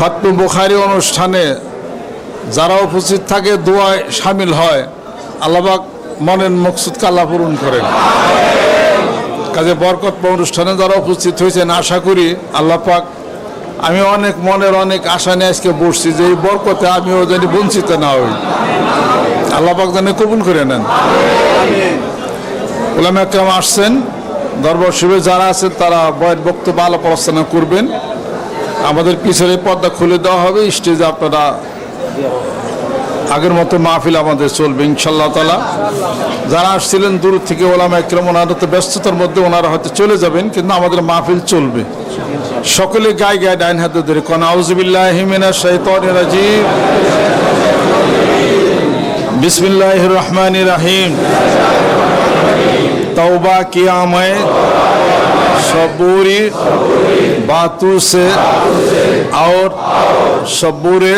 খতম বুখারি অনুষ্ঠানে যারা উপস্থিত থাকে, দোয়ায় সামিল হয়। আল্লাহবাক মনের মকসুদকে আল্লাহ পূরণ করেন। কাজে বরকত অনুষ্ঠানে যারা উপস্থিত হয়েছেন, আশা করি আল্লাহ পাক আমি অনেক মনের অনেক আশা নিয়ে আজকে বসছি যে এই বরকতে আমিও জানি বঞ্চিত না হই। আল্লাহ পাক জানি কবুল করে নেন। ওলাম একরাম আসছেন। দরবার শিবে যারা আছেন, তারা বয়ের বক্তব্য আলাপ আলোচনা করবেন। আমাদের পিছনে পর্দা খুলে দেওয়া হবে, স্টেজে আপনারা আগের মতো মাহফিল আমাদের চলবে ইনশাল্লাহ তালা যারা আসছিলেন দূর থেকে ওলাম একরম, ওনার তো ব্যস্ততার মধ্যে ওনারা হয়তো চলে যাবেন, কিন্তু আমাদের মাহফিল চলবে। সকলে গায়ে গায়ে ডাইন হাতে ধরে কন আউজবিল্লাহ হিমিনা শৈতন রাজীব বিসমিল্লাহ রহমান রাহিম। তওবা কিয়ামায় सबूरी बातों से और सबूरे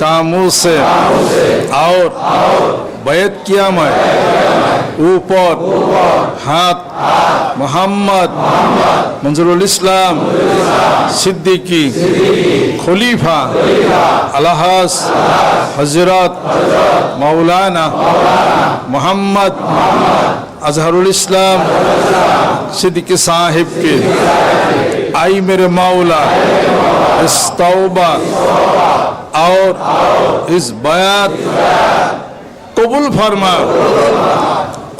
कामों से और बैत किया मैं। ऊपर हाथ मोहम्मद मंजरुल इस्लाम सिद्दीकी खलीफा अलहस हज़रत मौलाना मोहम्मद अजहरुल इस्लाम सिद्दीकी साहिब के आई मेरे मौला इस तौबा और इस बयात কবুল ফরমা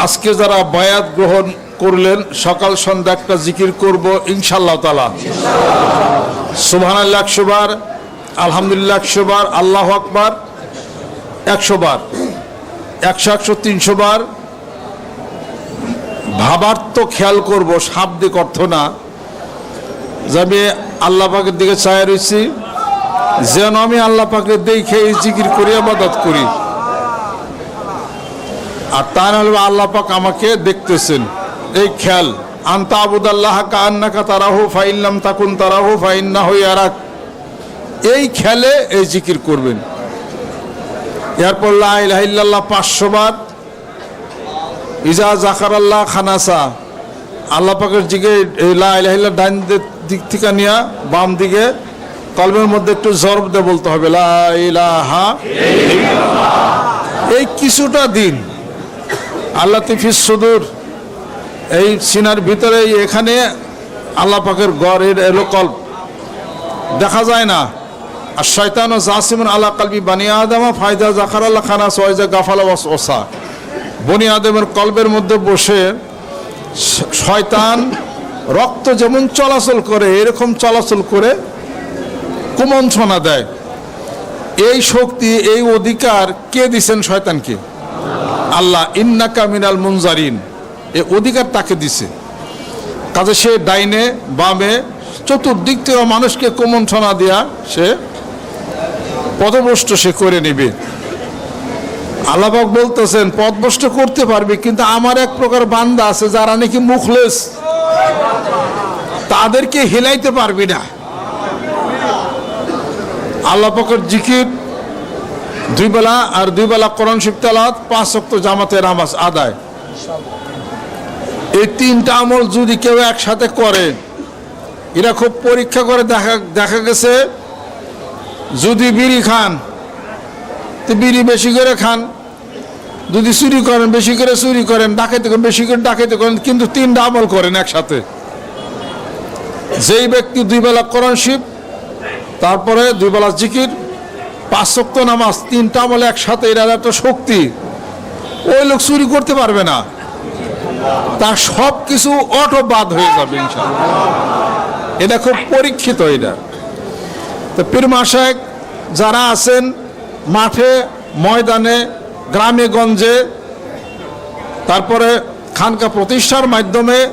আজকে যারা বায়াত গ্রহণ করলেন সকাল সন্ধ্যা একটা জিকির করব ইনশাল্লাহ তালা সুবহান আল্লাহ একশো বার আলহামদুলিল্লাহ একশো বার আল্লাহ আকবার একশো বার একশো একশো তিনশো বার ভাবার্থ খেয়াল করব, শাব্দিক অর্থ না। যে আমি আল্লাহ পাকের দিকে চায় রয়েছি যেন আমি আল্লাহ পাকে দেখে এই জিকির করি আবাদত করি। আর তা নাহলে আল্লাহ পাক আমাকে দেখতেছেন। এই খেয়াল, আন্তা আবুদাল্লাহ কান্নাকা তারাহু, ফাইল্লাম তাকুন তারাহু ফাইন্না হই আরাক এই খেলে এই জিকির করবেন। এরপর লাহ পাঁচশো বার ইজা জাকার আল্লাহ খানাসা, আল্লাহ পাকের দিকে লাইল্লাহ ডাইন দিক থেকে নিয়ে, বাম দিকে কলমের মধ্যে একটু জরব দিয়ে বলতে হবে লাইলাহা এই কিছুটা দিন, আল্লাহ তিফিস সুদূর, এই সিনার ভিতরে এখানে আল্লাহ পাকের গড়ের এলো কল্প দেখা যায় না, আর শয়তান ও জাসিমুন আল্লাহ কালবি বানিয়া আদামা ফায়দা জাকার আল্লাহ খানা সোয়াইজা গাফালা ওসা। বনি আদমের কল্পের মধ্যে বসে শয়তান রক্ত যেমন চলাচল করে, এরকম চলাচল করে কুমন্ত্রণা দেয়। এই শক্তি, এই অধিকার কে দিছেন শয়তানকে? আল্লাহ, ইন্নাকা মিনাল মুনজারিন। এ অধিকার তাকে দিছে। কাজে সে ডাইনে, বামে, চতুর্দিক থেকে মানুষকে কুমন্ত্রণা দেয়া সে পদভ্রষ্ট সে করে নেবে। আল্লাহবাক বলতেছেন পদভ্রষ্ট করতে পারবে, কিন্তু আমার এক প্রকার বান্দা আছে যারা নাকি মুখলেস। তাদেরকে হেলাইতে পারবি না। আল্লাহ পাকের জিকির, দুই বেলা আর দুই বেলা কোরআন শিব তেলাওয়াত, পাঁচ শক্ত জামাতে নামাজ আদায়। এই তিনটা আমল যদি কেউ একসাথে করে, এরা খুব পরীক্ষা করে দেখা দেখা গেছে, যদি বিড়ি খান তো বিড়ি বেশি করে খান। যদি চুরি করেন, বেশি করে চুরি করেন ডাকাইতে করেন, বেশি করে ডাকাইতে করেন, কিন্তু তিনটা আমল করেন একসাথে। যেই ব্যক্তি দুই বেলা কোরআন শিব তারপরে দুই বেলা জিকির, পাঁচ শক্ত নামাজ, তিনটা আমল একসাথে, এরা একটা শক্তি। ওই লোক চুরি করতে পারবে না। তার সব কিছু অটো বাদ হয়ে যাবে এটা খুব পরীক্ষিত এটা। তো পীর মাসায় যারা আছেন মাঠে, ময়দানে, গ্রামে, গঞ্জে, তারপরে খানকা প্রতিষ্ঠার মাধ্যমে,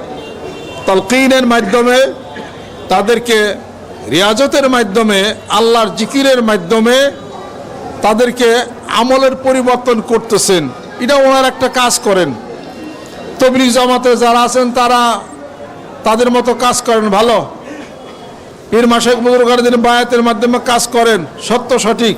তলকিনের মাধ্যমে, তাদেরকে রিয়াজতের মাধ্যমে, আল্লাহর জিকিরের মাধ্যমে তাদেরকে আমলের পরিবর্তন করতেছেন। এটা ওনার একটা কাজ করেন। তবলিগ জামাতে যারা আছেন, তারা তাদের মতো কাজ করেন, ভালো। পীর বুজুর্গারদের বায়াতের মাধ্যমে কাজ করেন, সত্য সঠিক।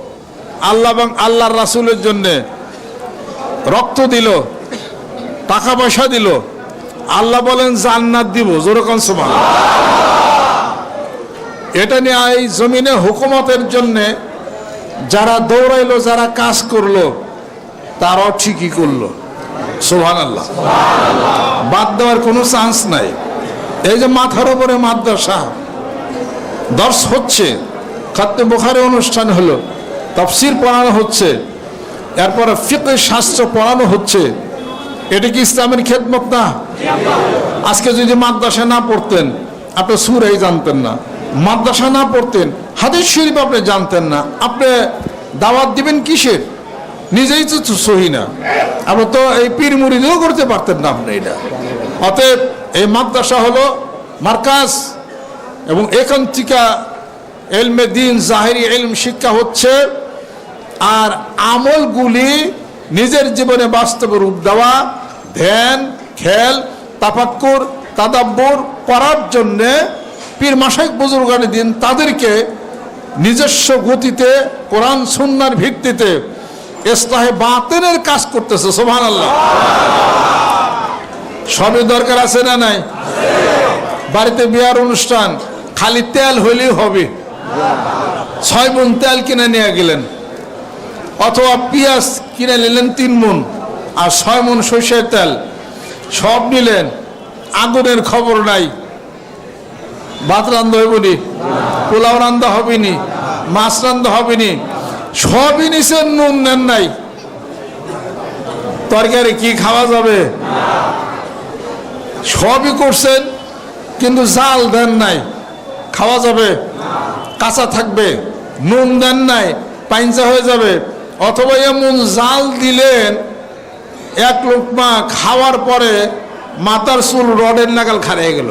আল্লাহ এবং আল্লাহর রাসূলের জন্য রক্ত দিল, টাকা পয়সা দিল। আল্লাহ বলেন, জান্নাত দিব। যেরকম সমান এটা নিয়ে এই জমিনে হুকুমতের জন্য যারা দৌড়াইলো, যারা কাজ করল, তারাও ঠিকই করল। সোহান আল্লাহ বাদ দেওয়ার কোনো চান্স নাই। এই যে মাথার উপরে মাদ্রাসা, দর্শ হচ্ছে। খাদ্য বোখারে অনুষ্ঠান হলো। তফসির পড়ানো হচ্ছে, এরপরে ফিকে শাস্ত্র পড়ানো হচ্ছে, এটা কি ইসলামের খেদমত না? আজকে যদি মাদ্রাসা না পড়তেন, আপনি সুরাই জানতেন না। মাদ্রাসা না পড়তেন, হাদিস শরীফ আপনি জানতেন না। আপনি দাওয়াত দিবেন কিসের? নিজেই তো সহি না। আপনি তো এই পীর মুড়িদেও করতে পারতেন না আপনি এটা। অতএব এই মাদ্রাসা হলো মার্কাজ, এবং এখান থেকে এলমে দিন, জাহেরি এলম শিক্ষা হচ্ছে আর আমলগুলি নিজের জীবনে বাস্তব রূপ দেওয়া, ধ্যান, খেল, তাফাক্কুর, তাদাব্বর করার জন্যে পীর মাসাইক বুজুর্গানি দিন তাদেরকে নিজস্ব গতিতে কোরআন সুন্নার ভিত্তিতে ইসলাহে বাতেনের কাজ করতেছে সোভান আল্লাহ সবই দরকার আছে না নাই? বাড়িতে বিয়ার অনুষ্ঠান, খালি তেল হইলেই হবে। ছয় মন তেল কিনে নিয়ে গেলেন। অথবা পেঁয়াজ কিনে নিলেন তিন মন আর ছয় মন সর্ষের তেল। সব নিলেন। আগুনের খবর নাই। ভাত রান্ধা হইবনি? পোলাও রান্ধা হবেনি? মাছ রান্ধা হবেনি? সবই নিছেন, নুন নেন নাই। তরকারি কি খাওয়া যাবে? সবই করছেন, কিন্তু জাল দেন নাই। খাওয়া যাবে? কাঁচা থাকবে। নুন দেন নাই। পাইঞ্চা হয়ে যাবে। অথবা এমন জাল দিলেন, এক লোকমা খাওয়ার পরে মাথার চুল রডের নাগাল খারিয়ে গেল।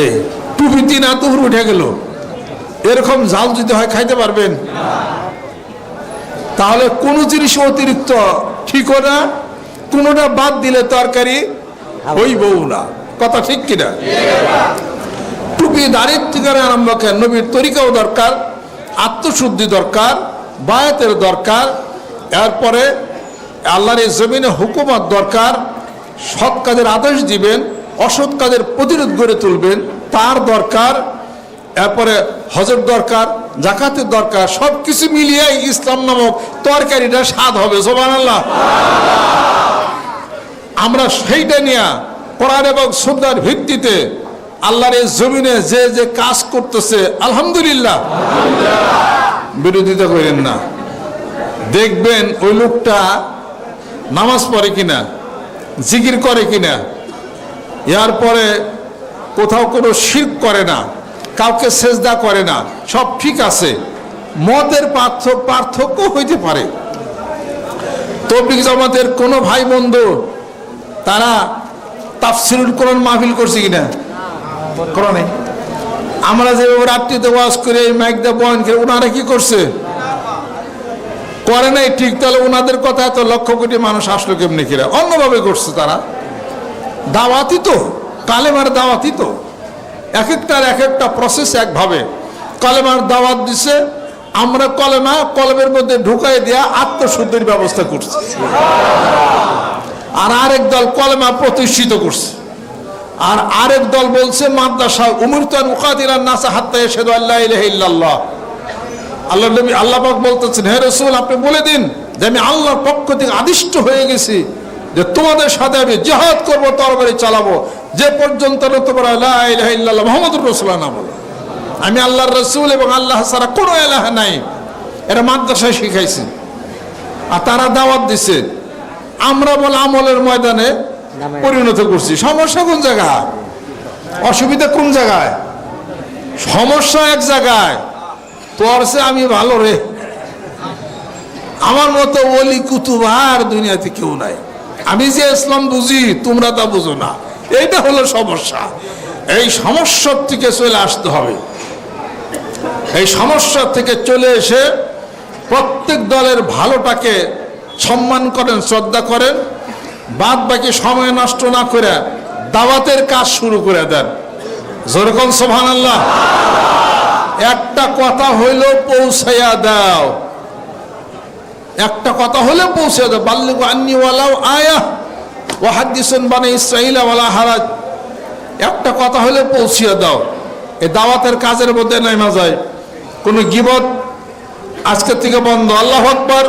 এই, টুপি তিন আতুর উঠে গেল। এরকম জাল যদি হয় খাইতে পারবেন? তাহলে কোনো জিনিস অতিরিক্ত ঠিক না, কোনোটা বাদ দিলে তরকারি হইবও না। কথা ঠিক কিনা টুপি থেকে আরম্ভ করেন নবীর তরিকাও দরকার, আত্মশুদ্ধি দরকার বায়াতের দরকার, এরপরে আল্লাহর এই জমিনে হুকুমত দরকার, সৎ কাজের আদেশ দিবেন, অসৎ কাজের প্রতিরোধ গড়ে তুলবেন, তার দরকার, এরপরে হজর দরকার, জাকাতের দরকার সব কিছু মিলিয়ে ইসলাম নামক তরকারিটা স্বাদ হবে সোমান আল্লাহ আমরা সেইটা নিয়ে কোরআন এবং সুন্দর ভিত্তিতে আল্লাহর এই জমিনে যে যে কাজ করতেছে, আলহামদুলিল্লাহ। বিরোধিতা করেন না। দেখবেন ওই লোকটা নামাজ পড়ে কিনা, জিকির করে কিনা, এর পরে কোথাও কোনো শির করে না, কাউকে সেজদা করে না, সব ঠিক আছে। মতের পার্থ- পার্থক্য হইতে পারে। তবলিক জামাতের কোনো ভাই বন্ধু তারা তাফসিরুল কোরআন মাহফিল করছে কিনা? করো নাই আমরা যেভাবে রাত্রিতে ওয়াজ করে এই মাইক দিয়ে বয়ন করে ওনারা কি করছে? করে নাই? ঠিক, তাহলে ওনাদের কথা এত লক্ষ কোটি মানুষ আসলো কেমনি কিরা? অন্যভাবে করছে তারা। দাওয়াতি তো, কালেমার দাওয়াতি তো। এক একটার এক একটা প্রসেস একভাবে। কলেমার দাওয়াত দিছে, আমরা কলেমা, কলমের মধ্যে ঢুকাই দেয়া আত্মশুদ্ধির ব্যবস্থা করছি। আর আরেক দল কলেমা প্রতিষ্ঠিত করছে। আর আরেক দল বলছে মাদ্রাসা উমরতান মুকাদিরান নাসা হাত্তা ইয়াশহাদু আল্লা ইলাহা ইল্লাল্লাহ। আল্লাহ নবী আল্লাহ পাক বলতেছেন, হে রাসূল, আপনি বলে দিন যে আমি আল্লাহর পক্ষ থেকে আদিষ্ট হয়ে গেছি, যে তোমাদের সাথে আমি জিহাদ করব, তরবারি চালাবো। যে পর্যন্ত তোমরা ইল্লাল্লাহ মুহাম্মাদুর রাসূলুল্লাহ না বলো। আমি আল্লাহর রাসূল এবং আল্লাহ ছাড়া কোনো এলাহা নাই। এটা মাদ্রাসায় শিখাইছি। আর তারা দাওয়াত দিছে। আমরা বলে আমলের ময়দানে পরিণত করছি। সমস্যা কোন জায়গায়? অসুবিধা কোন জায়গায়? সমস্যা এক জায়গায়। তোর সে আমি ভালো রে। আমার মতো ওলি কুতুব আর দুনিয়াতে কেউ নাই। আমি যে ইসলাম বুঝি, তোমরা তা বুঝো না। এইটা হলো সমস্যা। এই সমস্যার থেকে চলে আসতে হবে। এই সমস্যা থেকে চলে এসে প্রত্যেক দলের ভালোটাকে সম্মান করেন, শ্রদ্ধা করেন। বাদ বাকি সময় নষ্ট না করে দাওয়াতের কাজ শুরু করে দেন। যেরকম সোভান আল্লাহ একটা কথা হইল পৌঁছাইয়া দাও। একটা কথা হলে পৌঁছে দাও। বাল্লিগু আন্নি ওয়ালাও আয়া। ও হাদিসুন বানে ইসরাইলা ওয়ালা হারাজ। একটা কথা হলে পৌঁছিয়ে দাও। এই দাওয়াতের কাজের মধ্যে নেমা যায়। কোনো গিবত আজকের থেকে বন্ধ। আল্লাহ আকবর।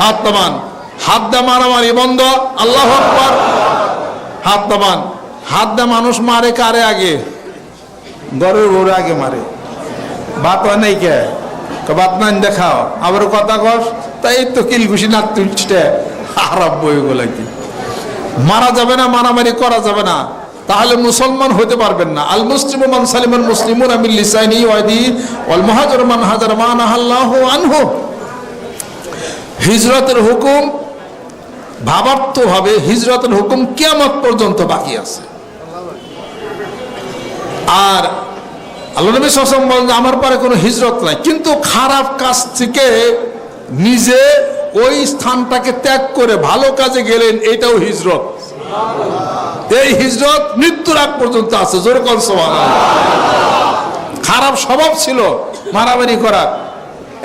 হাত হাত দা মারামারি বন্ধ, আল্লাহ হাত নামান হাত দা মানুষ মারে কারে আগে? গরের ওরে আগে মারে। হয় নাই কে? ক বাত নাই দেখাও। আবার কথা কস, তাই তো কিল ঘুষি না তুলছে খারাপ বইগুলো কি? মারা যাবে না, মারামারি করা যাবে না। তাহলে মুসলমান হতে পারবেন না। আল মুসলিম মান সালিমান মুসলিমুন আমিল লিসাইনি ওয়াদি ওয়াল মুহাজির মান হাজার মান আল্লাহু আনহু। হিজরতের হুকুম ভাবার্থভাবে হিজরতের হুকুম কিয়ামত পর্যন্ত বাকি আছে। আর আল্লাহ নবী সাসম বলেন আমার পরে কোনো হিজরত নাই। কিন্তু খারাপ কাজ থেকে নিজে ওই স্থানটাকে ত্যাগ করে ভালো কাজে গেলেন, এটাও হিজরত। এই হিজরত মৃত্যুর আগ পর্যন্ত আছে জোরকন সমান খারাপ স্বভাব ছিল, মারামারি করা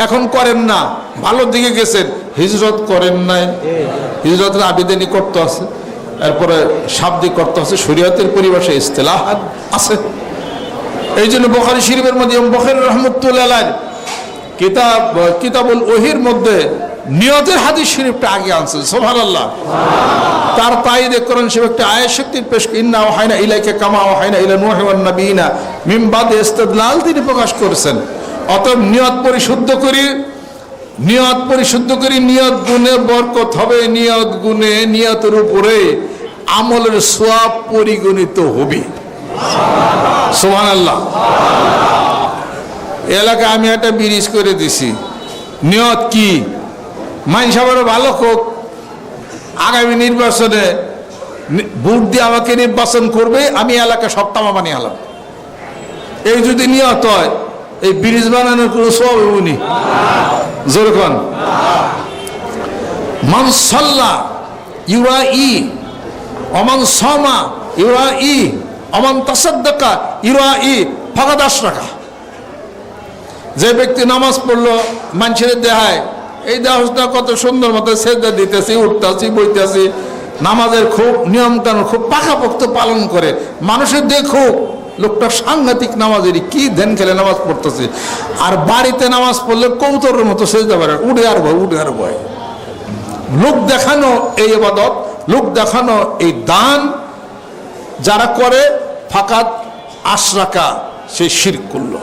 এখন করেন না। ভালোর দিকে গেছেন। হিজরত করেন নাই। হিজরতের আবেদনই করতে আছে। এরপরে শাব্দিক করতে আছে। শরীয়তের পরিবেশে ইস্তেলাহ আছে। এই জন্য বখারি শরীফের মধ্যে বখারি রহমতুল্লাহ কিতাব, কিতাবুল ওহির মধ্যে নিয়তের হাদিস শরীফটা আগে আনছে। সোভান আল্লাহ তার তাইদে করেন সে একটা আয় শক্তির পেশ ইন্না ওহাইনা ইলাইকে কামা ওহাইনা ইলা নুহ ওয়ান নবীনা মিম বাদে ইস্তেদলাল তিনি প্রকাশ করেছেন। অতএব নিয়ত পরিশুদ্ধ করি নিয়ত পরিশুদ্ধ করি, নিয়ত গুণে বরকত হবে, নিয়ত গুণে নিয়তের উপরে আমলের সোয়াব পরিগণিত হবে। সোহান আল্লাহ এলাকা আমি একটা ব্রিজ করে দিছি। নিয়ত কি? মাইন সাহেবের ভালো হোক আগামী নির্বাচনে ভোট দিয়ে আমাকে নির্বাচন করবে, আমি এলাকা সব তামা বানিয়ে আলাম। এই যদি নিয়ত হয়, এই ব্রিজ বানানোর কোনো সব উনি যেরকম মানসল্লা ইউরা ই অমান সমা ইউরা ই অমান তাসাদ্দাকা ইউরা ই ফাঁকা দাস রাখা যে ব্যক্তি নামাজ পড়ল, মানুষের দেহায়, এই দেহটা কত সুন্দর মতো সেজদা দিতেছি, উঠতেছি, বইতেছি, নামাজের খুব নিয়ম কানুন খুব পাকাপোক্ত পালন করে, মানুষের দেখুক লোকটা সাংঘাতিক নামাজেরই কি ধ্যান খেলে নামাজ পড়তেছে? আর বাড়িতে নামাজ পড়লে কৌতরের মতো সেজদা পারে উঠে আর ভয়, উঠে আর ভয়। লোক দেখানো এই এবাদত লোক দেখানো এই দান যারা করে, ফাকাত আশরাকা, সে শির করল।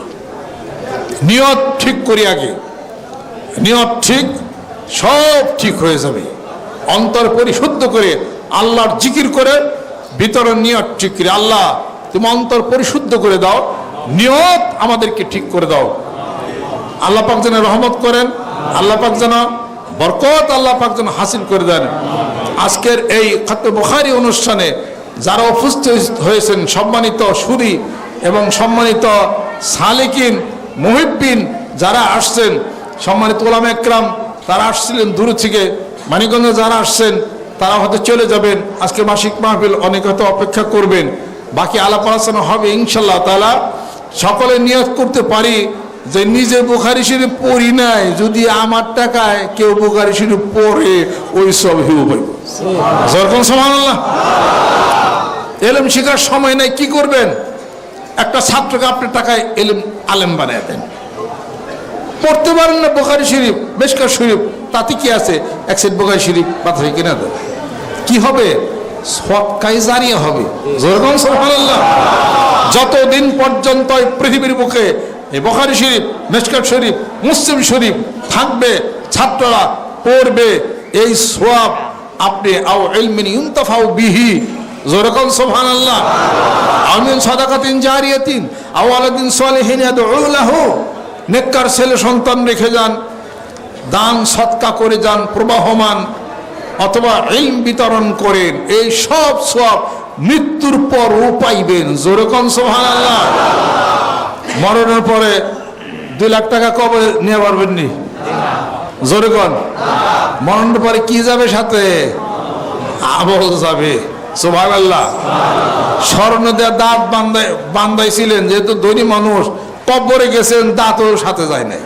নিয়ত ঠিক করি আগে। নিয়ত ঠিক, সব ঠিক হয়ে যাবে। অন্তর পরিশুদ্ধ করে আল্লাহর জিকির করে, ভিতরের নিয়ত ঠিক করে আল্লাহ তুমি অন্তর পরিশুদ্ধ করে দাও, নিয়ত আমাদেরকে ঠিক করে দাও। আল্লাহ পাক যেন রহমত করেন, আল্লাহ পাক যেন বরকত আল্লাহ পাক যেন হাসিল করে দেন। আজকের এই খাদ্য বখারি অনুষ্ঠানে যারা উপস্থিত হয়েছেন, সম্মানিত সুরি এবং সম্মানিত সালেকিন, মুহিব্বিন যারা আসছেন, সম্মানিত ওলাম একরাম তারা আসছিলেন দূর থেকে, মানিকগঞ্জে যারা আসছেন, তারা হয়তো চলে যাবেন। আজকে মাসিক মাহফিল অনেক হয়তো অপেক্ষা করবেন। বাকি আলাপ আলোচনা হবে ইনশাল্লাহ তালা সকলে নিয়োগ করতে পারি যে নিজে বুখারি শরীফ পড়ি নাই, যদি আমার টাকায় কেউ বুখারি শরীফ পড়ে, ওই সব হিউ হইব। যেরকম এলম শেখার সময় নাই, কি করবেন? একটা ছাত্রকে আপনার টাকায় এলম আলেম বানিয়ে দেন। পড়তে পারেন না বোখারি শরীফ, বেশকার শরীফ, তাতে কি আছে? এক সেট বোখারি শরীফ পাথরে কিনা দেন। কি হবে? সৎকাই জারিয়ে হবে। যেরকম সুবহানাল্লাহ, যতদিন পর্যন্ত পৃথিবীর বুকে এই বখারি শরীফ মেশকাট শরীফ, মুসলিম শরীফ থাকবে, ছাত্ররা পড়বে, এই সোয়াব আপনি আও ইলমিন ইউনতাফাউ বিহি। যেরকম সুবহানাল্লাহ, আমিন সাদাকাতিন জারিয়াতিন, আও আলাদিন সালিহিন ইয়াদউ লাহু। নেককার ছেলে সন্তান রেখে যান, দান সৎকা করে যান, প্রবাহমান। অথবা ইলম বিতরণ করেন, এই সব সব মৃত্যুর পরও পাইবেন জোরে কন সোহান আল্লাহ মরণের পরে দুই লাখ টাকা কবে নিয়ে পারবেন নি? জোরেগন মরণের পরে কি যাবে সাথে? আমল যাবে। সোহান আল্লাহ স্বর্ণ দেওয়া দাঁত বান্ধাই বান্ধাইছিলেন, যেহেতু ধনী মানুষ কব্বরে গেছেন দাঁত ওর সাথে যায় নাই।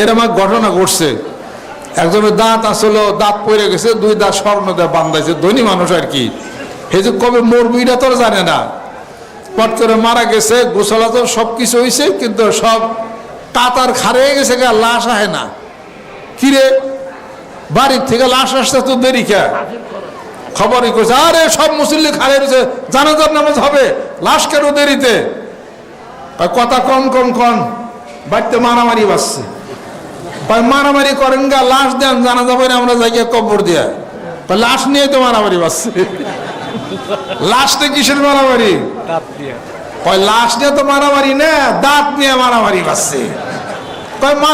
এর আমার ঘটনা ঘটছে। একজনের দাঁত আসলে, দাঁত পড়ে গেছে, দুই দাঁত স্বর্ণ দেওয়া বান্ধাইছে, ধনী মানুষ আর কি। এই যে কবে মরবি এটা তোর জানে না। পট করে মারা গেছে, গোসলা তো সব কিছু হয়েছে কিন্তু সব কাতার খারে গেছে গা, লাশ আহে না। কিরে বাড়ির থেকে লাশ আসতে তো দেরি কে? খবরই করছে আরে সব মুসল্লি খারে রয়েছে, জানাজার নামাজ হবে, লাশ কেন দেরিতে? কথা কম কম কন, বাড়িতে মারামারি বাসছে মারামারি করেন গা লাশ দেন জানা যাবে না আমরা যাই কবর দিয়া। লাশ নিয়ে তো মারামারি বাসছে লাশটা কিসের মারামারি? কয় লাশ নিয়ে তো মারামারি না দাঁত নিয়ে মারামারি বাসছে কয় মা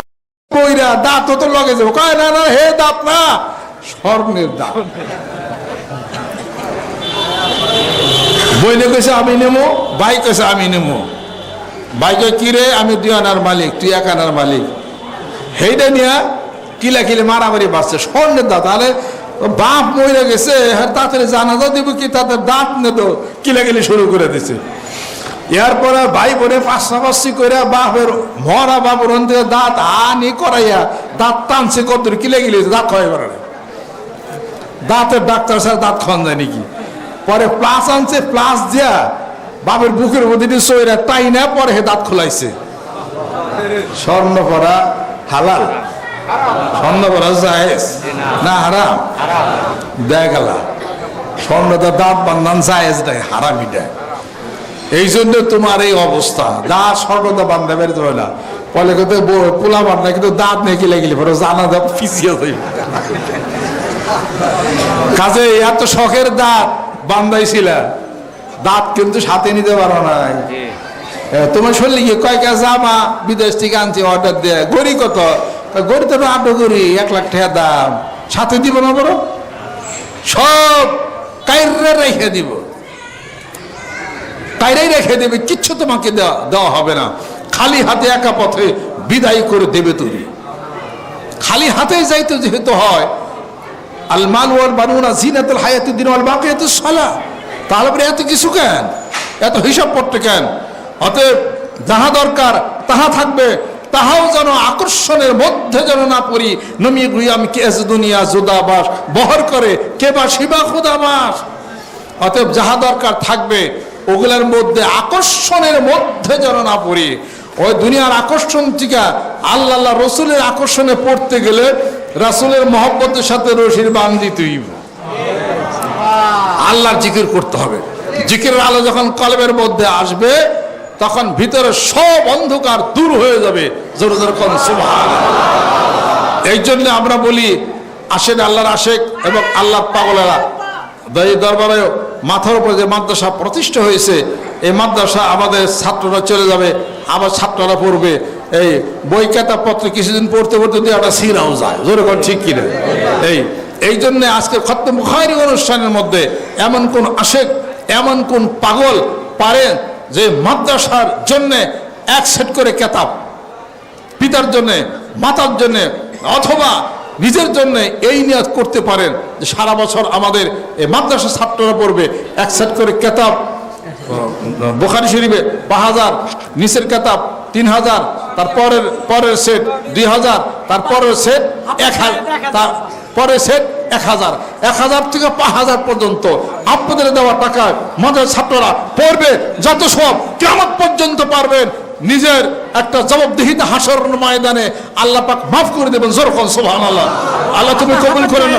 কইরা দাঁত তো লগে যাব। কয় না না হে দাঁত না স্বর্ণের দাঁত। বইলে কইছে আমি নেব ভাই কইছে আমি নেব ভাই কয় কি রে আমি দুই আনার মালিক তুই এক আনার মালিক। সেইটা নিয়ে কিলা কিলে মারামারি বাঁচছে স্বর্ণের দাঁত তাহলে বাপ মরে গেছে হ্যাঁ তাড়াতাড়ি জানাজা দিব কি, তাদের দাঁত নে তো কিলাকিলি শুরু করে দিছে। এরপরে ভাই বোনে পাশাপাশি করে বাপের মরা বাপের অন্তে দাঁত আনি করাইয়া দাঁত টানছে কত কিলে গিলে দাঁত খাওয়াই পারে দাঁতের ডাক্তার স্যার দাঁত খাওয়ান যায় নাকি? পরে প্লাস আনছে প্লাস দিয়া বাপের বুকের মধ্যে সইরা তাই না পরে হে দাঁত খোলাইছে। স্বর্ণ পরা হালাল। স্বর্ণ পরা জায়েজ। না, হারাম? দেখালা স্বর্ণটা দাঁত বান্ধান জায়েজ নাই হারাম এটা এই জন্য তোমার এই অবস্থা। দাঁত স্বর্ণটা বান্ধা বেরোতে না। বলে কিন্তু পোলা বান্ধা কিন্তু দাঁত নেই গিলে গিলে পরে জানা দাঁত পিছিয়ে যাই কাজে এত শখের দাঁত বান্ধাইছিল দাঁত কিন্তু সাথে নিতে পারো নাই। তোমার শরীরে গিয়ে কয়েকটা জামা বিদেশ থেকে আনছি অর্ডার দিয়ে। গড়ি কত? গড়ি তো আটো গড়ি এক লাখ টাকা দাম। সাথে দিব না বড়? সব কাইরে রেখে দিব। কাইরাই রেখে দেবে, কিচ্ছু তোমাকে দেওয়া হবে না। খালি হাতে একা পথে বিদায় করে দেবে তুমি। খালি হাতে যাইতে যেহেতু হয় আল মাল ওয়াল বানুনা জিনাতুল হায়াতুদ দিন ওয়াল বাকিয়াতুস সালাহ তাহলে এত কিছু কেন? এত হিসাব পড়তে কেন? অতএব যাহা দরকার, তাহা থাকবে। তাহাও যেন আকর্ষণের মধ্যে যেন না পড়ি। নমিয়ে গুইয়াম কেস দুনিয়া, জুদাবাস, বহর করে, কে বা শিবা খুদাবাস অতএব যাহা দরকার থাকবে, ওগুলার মধ্যে আকর্ষণের মধ্যে যেন না পড়ি। ওই দুনিয়ার আকর্ষণ টিকা আল্লাহ আল্লাহ রসুলের আকর্ষণে পড়তে গেলে রাসুলের মহব্বতের সাথে রশির বান দিতেই আল্লাহর জিকির করতে হবে। জিকিরের আলো যখন কলবের মধ্যে আসবে তখন ভিতরে সব অন্ধকার দূর হয়ে যাবে। জোরে কোন এই জন্য আমরা বলি, আসেন আল্লাহর আশেক এবং আল্লাহ পাগলেরা। এই দরবারে মাথার উপরে যে মাদ্রাসা প্রতিষ্ঠা হয়েছে, এই মাদ্রাসা আমাদের ছাত্ররা চলে যাবে। আবার ছাত্ররা পড়বে। এই বই পত্র কিছুদিন পড়তে পড়তে দিয়ে একটা সিরাও যায় জোরে কোন ঠিক কিনা? এই এই জন্যে আজকে খত্ম মুখারি অনুষ্ঠানের মধ্যে এমন কোন আশেক, এমন কোন পাগল পারেন যে মাদ্রাসার জন্যে এক সেট করে কেতাব, পিতার জন্যে, মাতার জন্যে, অথবা নিজের জন্য এই নিয়াজ করতে পারেন যে সারা বছর আমাদের এই মাদ্রাসা ছাত্ররা পড়বে এক সেট করে কেতাব। বোখারি শরীফে পাঁচ হাজার নিচের কেতাব তিন হাজার তারপরের পরের পরের সেট দুই হাজার তারপরের সেট এক হাজার, তার পরের সেট এক হাজার এক হাজার থেকে পাঁচ হাজার পর্যন্ত আপনাদের দেওয়া টাকায় মাদ্রাসা ছাত্ররা পড়বে, যত সব কেমন পর্যন্ত পারবেন। নিজের একটা জবাবদিহিতা হাসর ময়দানে আল্লাহ পাক মাফ করে দেবেন জোরখন সোহান আল্লাহ আল্লাহ তুমি কবুল করে